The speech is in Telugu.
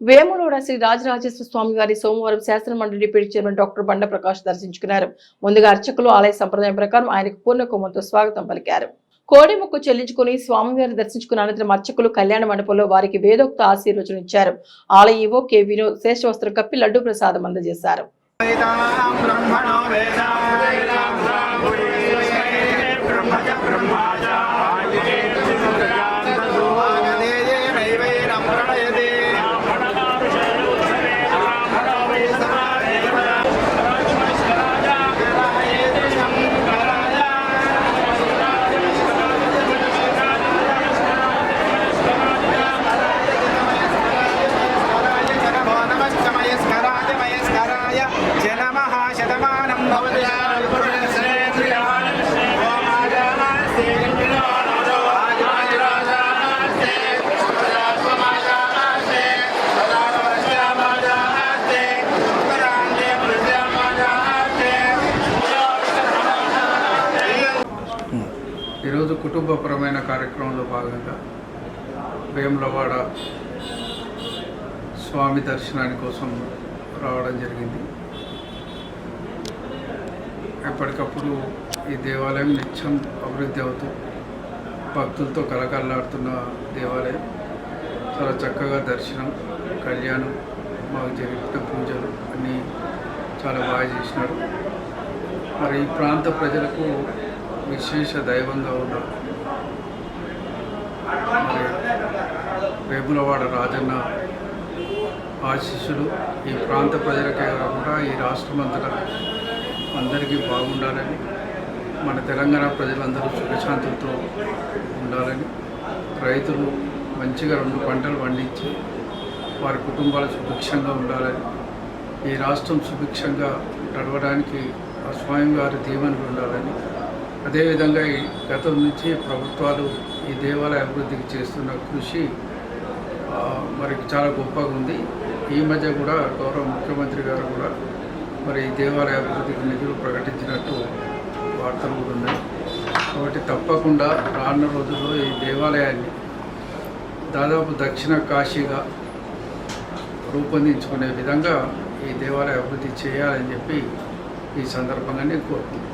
వేములవాడ శ్రీ రాజరాజేశ్వర స్వామి వారి సోమవారం శాసన మండలి డిప్యూటీ చైర్మన్ డాక్టర్ బండ ప్రకాష్ దర్శించుకున్నారు. ముందుగా అర్చకులు ఆలయ సంప్రదాయం ప్రకారం ఆయనకు పూర్ణ స్వాగతం పలికారు. కోడి ముక్కు చెల్లించుకుని స్వామివారిని దర్శించుకున్న అనంతరం అర్చకులు కళ్యాణ మండపంలో వారికి వేదోక్త ఆశీర్వచనం ఇచ్చారు. ఆలయ ఈవో కె వినోద్ శ్రేష్ఠ వస్త్రం కప్పి లడ్డు ప్రసాదం అందజేశారు. శతమానం ఈరోజు కుటుంబపరమైన కార్యక్రమంలో భాగంగా వేములవాడ స్వామి దర్శనాని కోసం రావడం జరిగింది. ఎప్పటికప్పుడు ఈ దేవాలయం నిత్యం అభివృద్ధి అవుతూ భక్తులతో కలకల్లాడుతున్న దేవాలయం. చాలా చక్కగా దర్శనం కళ్యాణం మాకు జరిగిన పూజలు అన్నీ చాలా బాగా చేసినారు. మరి ఈ ప్రాంత ప్రజలకు విశేష దైవంగా ఉన్న వేములవాడ రాజన్న ఆశీస్సులు ఈ ప్రాంత ప్రజలకే కాకుండా ఈ రాష్ట్రమంతటా అందరికీ బాగుండాలని మన తెలంగాణ ప్రజలందరూ సుఖశాంతులతో ఉండాలని రైతులు మంచిగా రెండు పంటలు పండించి వారి కుటుంబాలు సుభిక్షంగా ఉండాలని ఈ రాష్ట్రం సుభిక్షంగా నడవడానికి ఆ స్వామివారి దీవెనలు ఉండాలని అదేవిధంగా ఈ గతం నుంచి ప్రభుత్వాలు ఈ దేవాలయ అభివృద్ధికి చేస్తున్న కృషి మరి చాలా గొప్పగా ఉంది. ఈ మధ్య కూడా గౌరవ ముఖ్యమంత్రి గారు కూడా మరి ఈ దేవాలయ అభివృద్ధికి నిధులు ప్రకటించినట్టు వార్తలు కూడా ఉన్నాయి. కాబట్టి తప్పకుండా రానున్న రోజుల్లో ఈ దేవాలయాన్ని దాదాపు దక్షిణ కాశీగా రూపొందించుకునే విధంగా ఈ దేవాలయ అభివృద్ధి చేయాలని చెప్పి ఈ సందర్భంగా నేను కోరుకుంటున్నాను